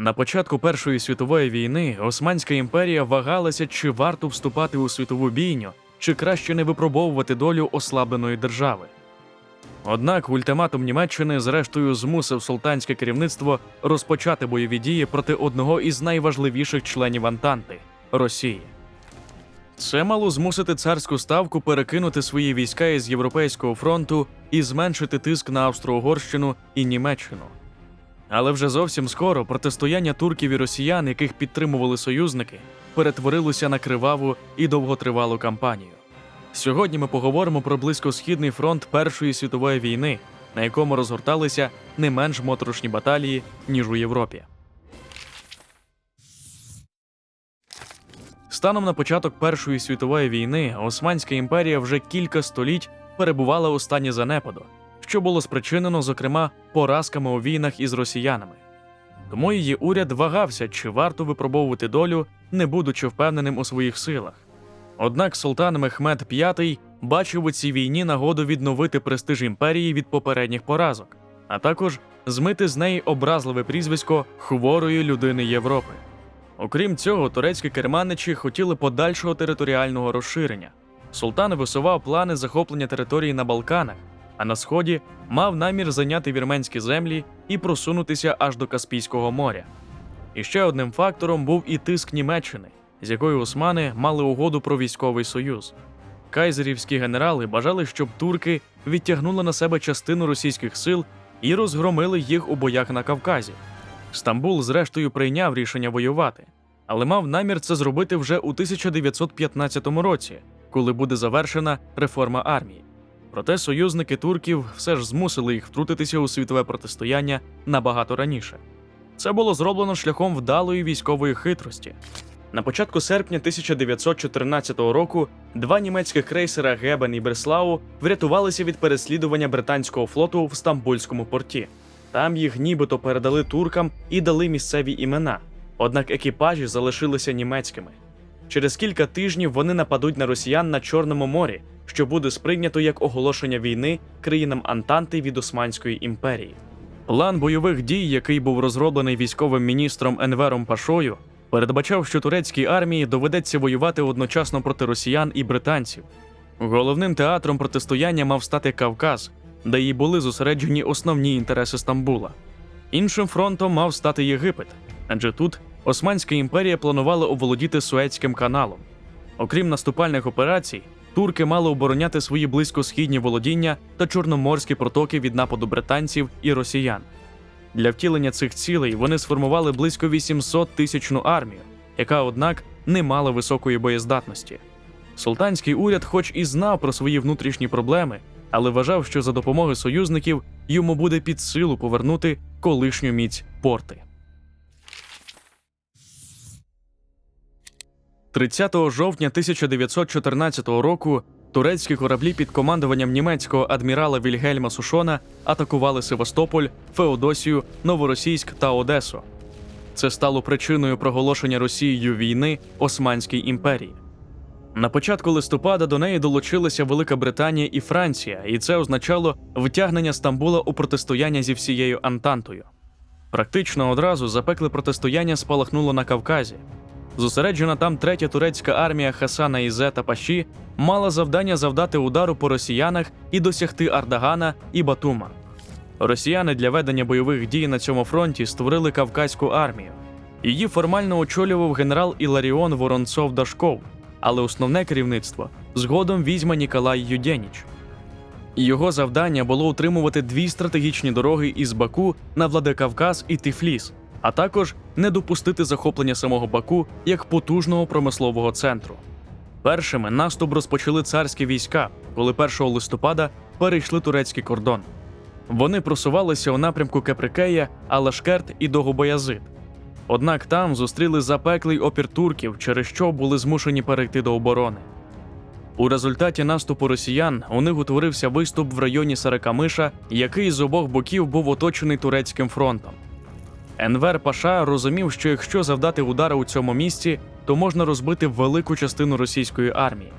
На початку Першої світової війни Османська імперія вагалася, чи варто вступати у світову бійню, чи краще не випробовувати долю ослабленої держави. Однак ультиматум Німеччини зрештою змусив султанське керівництво розпочати бойові дії проти одного із найважливіших членів Антанти Росії. Це мало змусити царську ставку перекинути свої війська із Європейського фронту і зменшити тиск на Австро-Угорщину і Німеччину. Але вже зовсім скоро протистояння турків і росіян, яких підтримували союзники, перетворилося на криваву і довготривалу кампанію. Сьогодні ми поговоримо про близькосхідний фронт Першої світової війни, на якому розгорталися не менш моторошні баталії, ніж у Європі. Станом на початок Першої світової війни Османська імперія вже кілька століть перебувала у стані занепаду, що було спричинено, зокрема, поразками у війнах із росіянами. Тому її уряд вагався, чи варто випробовувати долю, не будучи впевненим у своїх силах. Однак султан Мехмед V бачив у цій війні нагоду відновити престиж імперії від попередніх поразок, а також змити з неї образливе прізвисько хворої людини Європи. Окрім цього, турецькі керманичі хотіли подальшого територіального розширення. Султан висував плани захоплення території на Балканах, а на сході мав намір зайняти вірменські землі і просунутися аж до Каспійського моря. І ще одним фактором був і тиск Німеччини, з якою османи мали угоду про військовий союз. Кайзерівські генерали бажали, щоб турки відтягнули на себе частину російських сил і розгромили їх у боях на Кавказі. Стамбул, зрештою, прийняв рішення воювати, але мав намір це зробити вже у 1915 році, коли буде завершена реформа армії. Проте союзники турків все ж змусили їх втрутитися у світове протистояння набагато раніше. Це було зроблено шляхом вдалої військової хитрості. На початку серпня 1914 року два німецьких крейсера Гебен і Бреслау врятувалися від переслідування британського флоту в Стамбульському порті. Там їх нібито передали туркам і дали місцеві імена, однак екіпажі залишилися німецькими. Через кілька тижнів вони нападуть на росіян на Чорному морі, що буде сприйнято як оголошення війни країнам Антанти від Османської імперії. План бойових дій, який був розроблений військовим міністром Енвером Пашою, передбачав, що турецькій армії доведеться воювати одночасно проти росіян і британців. Головним театром протистояння мав стати Кавказ, де й були зосереджені основні інтереси Стамбула. Іншим фронтом мав стати Єгипет, адже тут Османська імперія планувала оволодіти Суецьким каналом. Окрім наступальних операцій, турки мали обороняти свої близькосхідні володіння та чорноморські протоки від нападу британців і росіян. Для втілення цих цілей вони сформували близько 800 тисячну армію, яка, однак, не мала високої боєздатності. Султанський уряд, хоч і знав про свої внутрішні проблеми, але вважав, що за допомогою союзників йому буде під силу повернути колишню міць порти. 30 жовтня 1914 року турецькі кораблі під командуванням німецького адмірала Вільгельма Сушона атакували Севастополь, Феодосію, Новоросійськ та Одесу. Це стало причиною проголошення Росією війни Османській імперії. На початку листопада до неї долучилися Велика Британія і Франція, і це означало втягнення Стамбула у протистояння зі всією Антантою. Практично одразу запекле протистояння спалахнуло на Кавказі. Зосереджена там третя турецька армія Хасана Ізета Паші мала завдання завдати удару по росіянах і досягти Ардагана і Батума. Росіяни для ведення бойових дій на цьому фронті створили Кавказьку армію. Її формально очолював генерал Іларіон Воронцов Дашков, але основне керівництво згодом візьме Ніколай Юдєніч. Його завдання було утримувати дві стратегічні дороги із Баку на Владикавказ і Тифліс, а також не допустити захоплення самого Баку як потужного промислового центру. Першими наступ розпочали царські війська, коли 1 листопада перейшли турецький кордон. Вони просувалися у напрямку Кеприкея, Алашкерт і Догобоязид. Однак там зустріли запеклий опір турків, через що були змушені перейти до оборони. У результаті наступу росіян у них утворився виступ в районі Саракамиша, який з обох боків був оточений турецьким фронтом. Енвер Паша розумів, що якщо завдати удара у цьому місці, то можна розбити велику частину російської армії.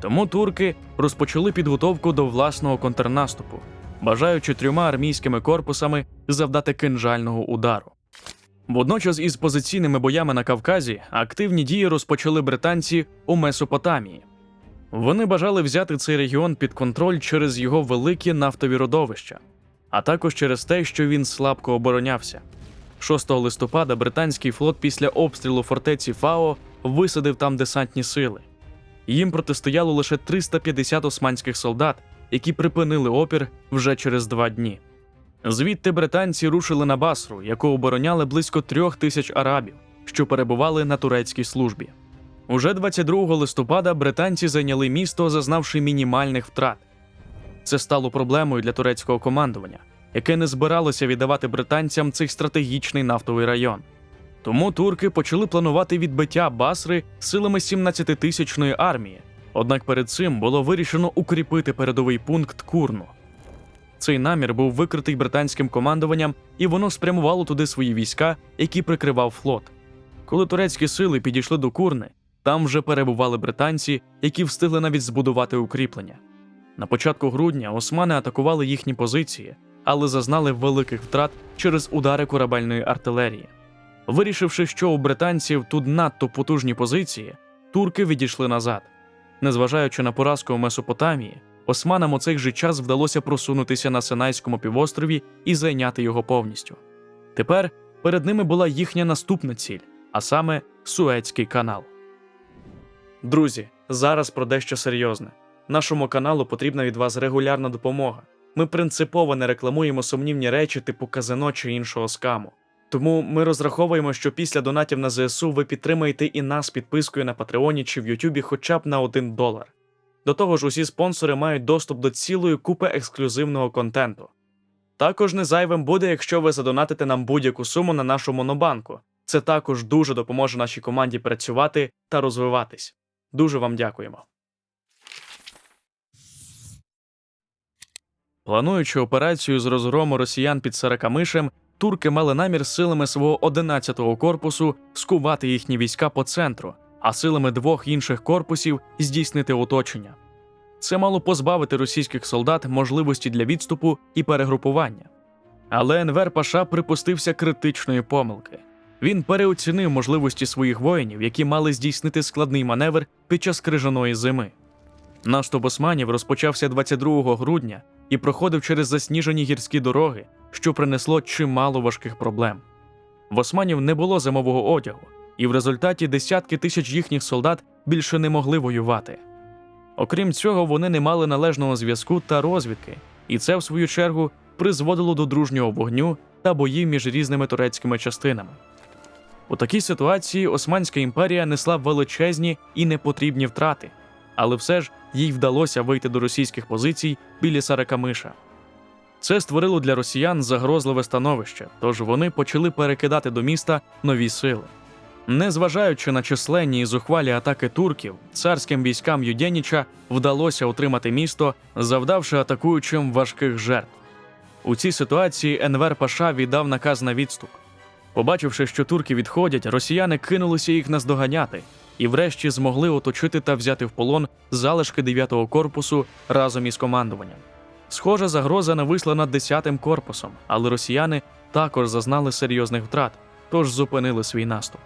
Тому турки розпочали підготовку до власного контрнаступу, бажаючи трьома армійськими корпусами завдати кинжального удару. Водночас із позиційними боями на Кавказі активні дії розпочали британці у Месопотамії. Вони бажали взяти цей регіон під контроль через його великі нафтові родовища, а також через те, що він слабко оборонявся. 6 листопада британський флот після обстрілу фортеці Фао висадив там десантні сили. Їм протистояло лише 350 османських солдат, які припинили опір вже через два дні. Звідти британці рушили на Басру, яку обороняли близько трьох тисяч арабів, що перебували на турецькій службі. Уже 22 листопада британці зайняли місто, зазнавши мінімальних втрат. Це стало проблемою для турецького командування, яке не збиралося віддавати британцям цей стратегічний нафтовий район. Тому турки почали планувати відбиття Басри силами 17-тисячної армії. Однак перед цим було вирішено укріпити передовий пункт Курну. Цей намір був викритий британським командуванням, і воно спрямувало туди свої війська, які прикривав флот. Коли турецькі сили підійшли до Курни, там вже перебували британці, які встигли навіть збудувати укріплення. На початку грудня османи атакували їхні позиції, але зазнали великих втрат через удари корабельної артилерії. Вирішивши, що у британців тут надто потужні позиції, турки відійшли назад. Незважаючи на поразку у Месопотамії, османам у цей же час вдалося просунутися на Синайському півострові і зайняти його повністю. Тепер перед ними була їхня наступна ціль, а саме Суецький канал. Друзі, зараз про дещо серйозне. Нашому каналу потрібна від вас регулярна допомога. Ми принципово не рекламуємо сумнівні речі типу казино чи іншого скаму. Тому ми розраховуємо, що після донатів на ЗСУ ви підтримаєте і нас підпискою на Патреоні чи в Ютубі хоча б на 1 долар. До того ж, усі спонсори мають доступ до цілої купи ексклюзивного контенту. Також не зайвим буде, якщо ви задонатите нам будь-яку суму на нашу монобанку. Це також дуже допоможе нашій команді працювати та розвиватись. Дуже вам дякуємо. Плануючи операцію з розгрому росіян під Саракамишем, турки мали намір силами свого 11-го корпусу скувати їхні війська по центру, а силами двох інших корпусів здійснити оточення. Це мало позбавити російських солдат можливості для відступу і перегрупування. Але Енвер Паша припустився критичної помилки. Він переоцінив можливості своїх воїнів, які мали здійснити складний маневр під час крижаної зими. Наступ османів розпочався 22 грудня і проходив через засніжені гірські дороги, що принесло чимало важких проблем. В османів не було зимового одягу, і в результаті десятки тисяч їхніх солдат більше не могли воювати. Окрім цього, вони не мали належного зв'язку та розвідки, і це, в свою чергу, призводило до дружнього вогню та боїв між різними турецькими частинами. У такій ситуації Османська імперія несла величезні і непотрібні втрати, але все ж їй вдалося вийти до російських позицій біля Саракамиша. Це створило для росіян загрозливе становище, тож вони почали перекидати до міста нові сили. Незважаючи на численні і зухвалі атаки турків, царським військам Юдєніча вдалося утримати місто, завдавши атакуючим важких жертв. У цій ситуації Енвер Паша віддав наказ на відступ. Побачивши, що турки відходять, росіяни кинулися їх наздоганяти і, врешті, змогли оточити та взяти в полон залишки 9-го корпусу разом із командуванням. Схожа загроза нависла над 10-м корпусом, але росіяни також зазнали серйозних втрат, тож зупинили свій наступ.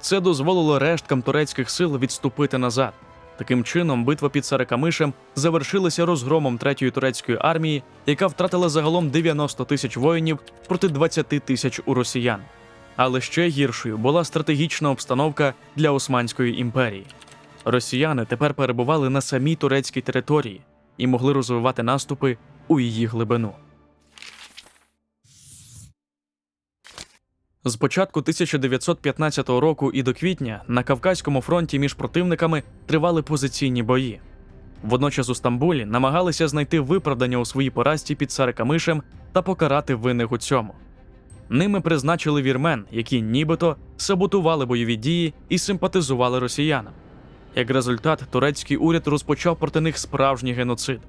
Це дозволило решткам турецьких сил відступити назад. Таким чином, битва під Саракамишем завершилася розгромом третьої турецької армії, яка втратила загалом 90 тисяч воїнів проти 20 тисяч у росіян. Але ще гіршою була стратегічна обстановка для Османської імперії. Росіяни тепер перебували на самій турецькій території і могли розвивати наступи у її глибину. З початку 1915 року і до квітня на Кавказькому фронті між противниками тривали позиційні бої. Водночас у Стамбулі намагалися знайти виправдання у своїй поразці під Сарикамишем та покарати винних у цьому. Ними призначили вірмен, які нібито саботували бойові дії і симпатизували росіянам. Як результат, турецький уряд розпочав проти них справжній геноцид.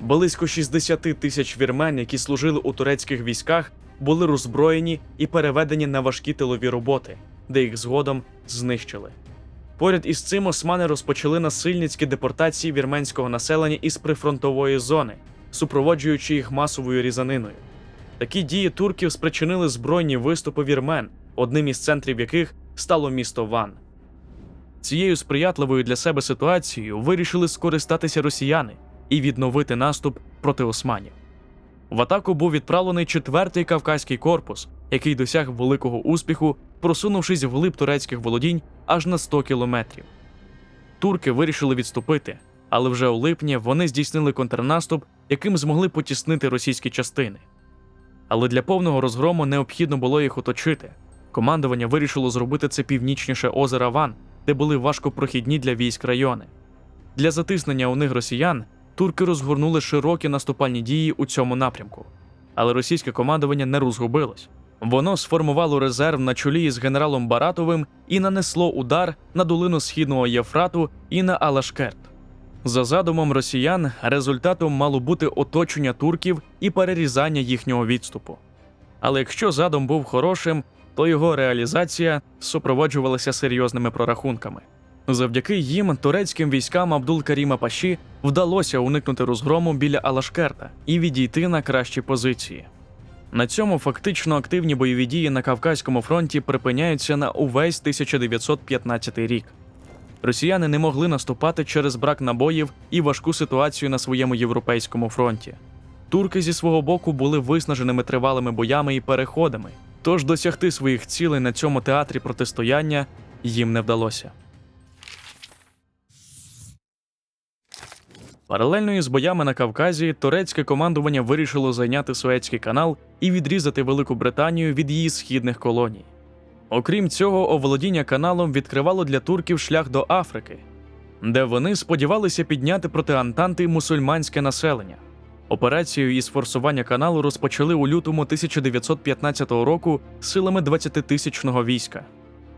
Близько 60 тисяч вірмен, які служили у турецьких військах, були роззброєні і переведені на важкі тилові роботи, де їх згодом знищили. Поряд із цим османи розпочали насильницькі депортації вірменського населення із прифронтової зони, супроводжуючи їх масовою різаниною. Такі дії турків спричинили збройні виступи вірмен, одним із центрів яких стало місто Ван. Цією сприятливою для себе ситуацією вирішили скористатися росіяни і відновити наступ проти османів. В атаку був відправлений четвертий кавказький корпус, який досяг великого успіху, просунувшись вглиб турецьких володінь аж на 100 кілометрів. Турки вирішили відступити, але вже у липні вони здійснили контрнаступ, яким змогли потіснити російські частини. Але для повного розгрому необхідно було їх оточити. Командування вирішило зробити це північніше озера Ван, де були важкопрохідні для військ райони. Для затиснення у них росіян турки розгорнули широкі наступальні дії у цьому напрямку. Але російське командування не розгубилось. Воно сформувало резерв на чолі із генералом Баратовим і нанесло удар на долину східного Єфрату і на Алашкерт. За задумом росіян, результатом мало бути оточення турків і перерізання їхнього відступу. Але якщо задум був хорошим, то його реалізація супроводжувалася серйозними прорахунками. Завдяки їм турецьким військам Абдул Каріма Паші вдалося уникнути розгрому біля Алашкерта і відійти на кращі позиції. На цьому фактично активні бойові дії на Кавказькому фронті припиняються на увесь 1915 рік. Росіяни не могли наступати через брак набоїв і важку ситуацію на своєму європейському фронті. Турки зі свого боку були виснаженими тривалими боями і переходами, тож досягти своїх цілей на цьому театрі протистояння їм не вдалося. Паралельно із боями на Кавказі турецьке командування вирішило зайняти Суецький канал і відрізати Велику Британію від її східних колоній. Окрім цього, оволодіння каналом відкривало для турків шлях до Африки, де вони сподівалися підняти проти Антанти мусульманське населення. Операцію із форсування каналу розпочали у лютому 1915 року силами 20-тисячного війська.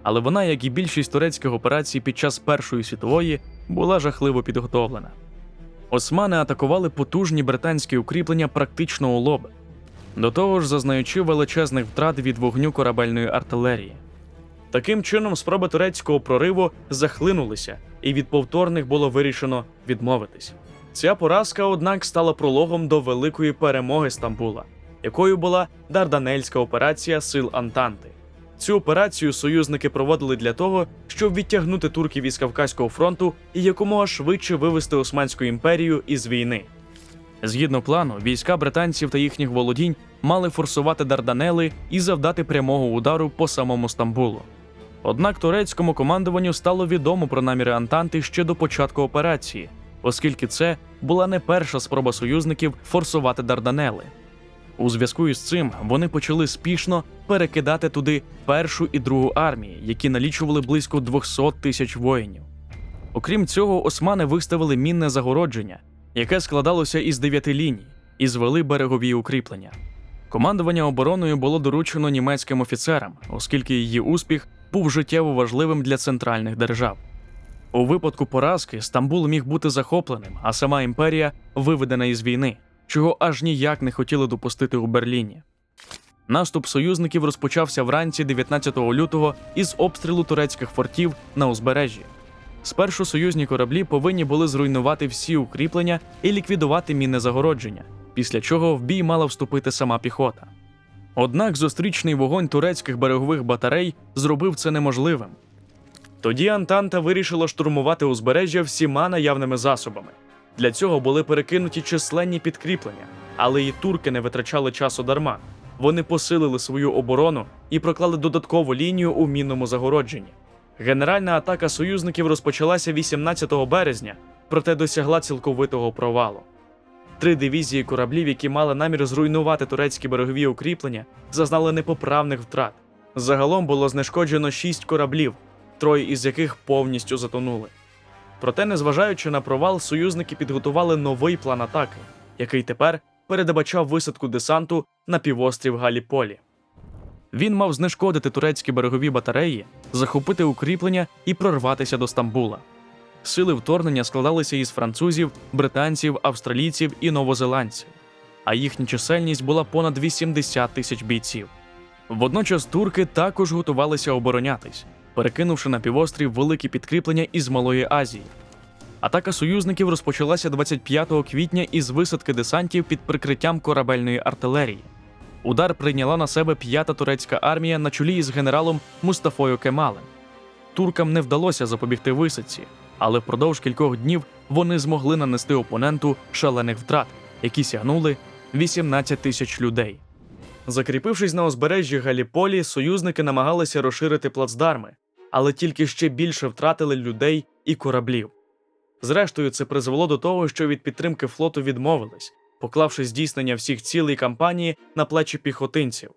Але вона, як і більшість турецьких операцій під час Першої світової, була жахливо підготовлена. Османи атакували потужні британські укріплення практично у лоб, до того ж зазнаючи величезних втрат від вогню корабельної артилерії. Таким чином, спроби турецького прориву захлинулися, і від повторних було вирішено відмовитись. Ця поразка, однак, стала прологом до великої перемоги Стамбула, якою була Дарданельська операція сил Антанти. Цю операцію союзники проводили для того, щоб відтягнути турків із Кавказького фронту і якомога швидше вивести Османську імперію із війни. Згідно плану, війська британців та їхніх володінь мали форсувати Дарданели і завдати прямого удару по самому Стамбулу. Однак турецькому командуванню стало відомо про наміри Антанти ще до початку операції, оскільки це була не перша спроба союзників форсувати Дарданели. У зв'язку із цим вони почали спішно перекидати туди першу і другу армії, які налічували близько 200 тисяч воїнів. Окрім цього, османи виставили мінне загородження, яке складалося із дев'яти ліній, і звели берегові укріплення. Командування обороною було доручено німецьким офіцерам, оскільки її успіх був життєво важливим для центральних держав. У випадку поразки Стамбул міг бути захопленим, а сама імперія виведена із війни, чого аж ніяк не хотіли допустити у Берліні. Наступ союзників розпочався вранці 19 лютого із обстрілу турецьких фортів на узбережжі. Спершу союзні кораблі повинні були зруйнувати всі укріплення і ліквідувати мінне загородження, після чого в бій мала вступити сама піхота. Однак зустрічний вогонь турецьких берегових батарей зробив це неможливим. Тоді Антанта вирішила штурмувати узбережжя всіма наявними засобами. Для цього були перекинуті численні підкріплення, але і турки не витрачали часу дарма. Вони посилили свою оборону і проклали додаткову лінію у мінному загородженні. Генеральна атака союзників розпочалася 18 березня, проте досягла цілковитого провалу. Три дивізії кораблів, які мали намір зруйнувати турецькі берегові укріплення, зазнали непоправних втрат. Загалом було знешкоджено шість кораблів, троє із яких повністю затонули. Проте, незважаючи на провал, союзники підготували новий план атаки, який тепер передбачав висадку десанту на півострів Галіполі. Він мав знешкодити турецькі берегові батареї, захопити укріплення і прорватися до Стамбула. Сили вторгнення складалися із французів, британців, австралійців і новозеландців, а їхня чисельність була понад 80 тисяч бійців. Водночас турки також готувалися оборонятись, перекинувши на півострів великі підкріплення із Малої Азії. Атака союзників розпочалася 25 квітня із висадки десантів під прикриттям корабельної артилерії. Удар прийняла на себе п'ята турецька армія на чолі із генералом Мустафою Кемалем. Туркам не вдалося запобігти висадці, але впродовж кількох днів вони змогли нанести опоненту шалених втрат, які сягнули 18 тисяч людей. Закріпившись на узбережжі Галіполі, союзники намагалися розширити плацдарми, але тільки ще більше втратили людей і кораблів. Зрештою, це призвело до того, що від підтримки флоту відмовились, поклавши здійснення всіх цілей кампанії на плечі піхотинців.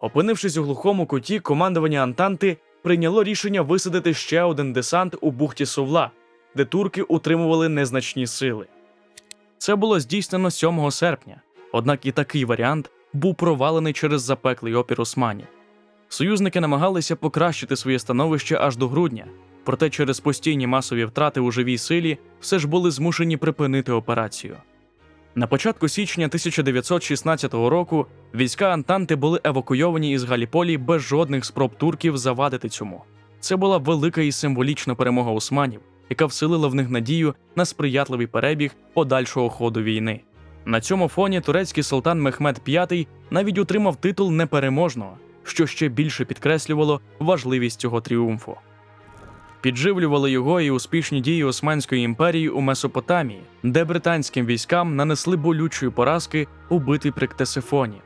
Опинившись у глухому куті, командування Антанти прийняло рішення висадити ще один десант у бухті Сувла, де турки утримували незначні сили. Це було здійснено 7 серпня, однак і такий варіант був провалений через запеклий опір османів. Союзники намагалися покращити своє становище аж до грудня, проте через постійні масові втрати у живій силі все ж були змушені припинити операцію. На початку січня 1916 року війська Антанти були евакуйовані із Галіполі без жодних спроб турків завадити цьому. Це була велика і символічна перемога османів, яка вселила в них надію на сприятливий перебіг подальшого ходу війни. На цьому фоні турецький султан Мехмед V навіть отримав титул непереможного, що ще більше підкреслювало важливість цього тріумфу. Підживлювали його і успішні дії Османської імперії у Месопотамії, де британським військам нанесли болючої поразки у битві при Ктесифоні.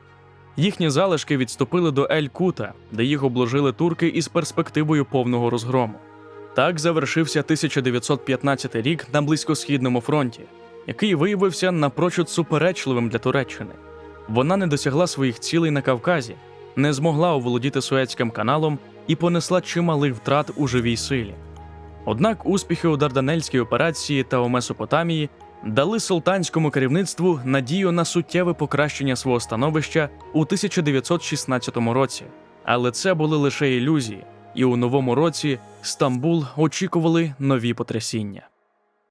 Їхні залишки відступили до Ель-Кута, де їх обложили турки із перспективою повного розгрому. Так завершився 1915 рік на близькосхідному фронті, який виявився напрочуд суперечливим для Туреччини. Вона не досягла своїх цілей на Кавказі, не змогла оволодіти Суецьким каналом і понесла чималих втрат у живій силі. Однак успіхи у Дарданельській операції та у Месопотамії дали султанському керівництву надію на суттєве покращення свого становища у 1916 році. Але це були лише ілюзії, і у новому році Стамбул очікували нові потрясіння.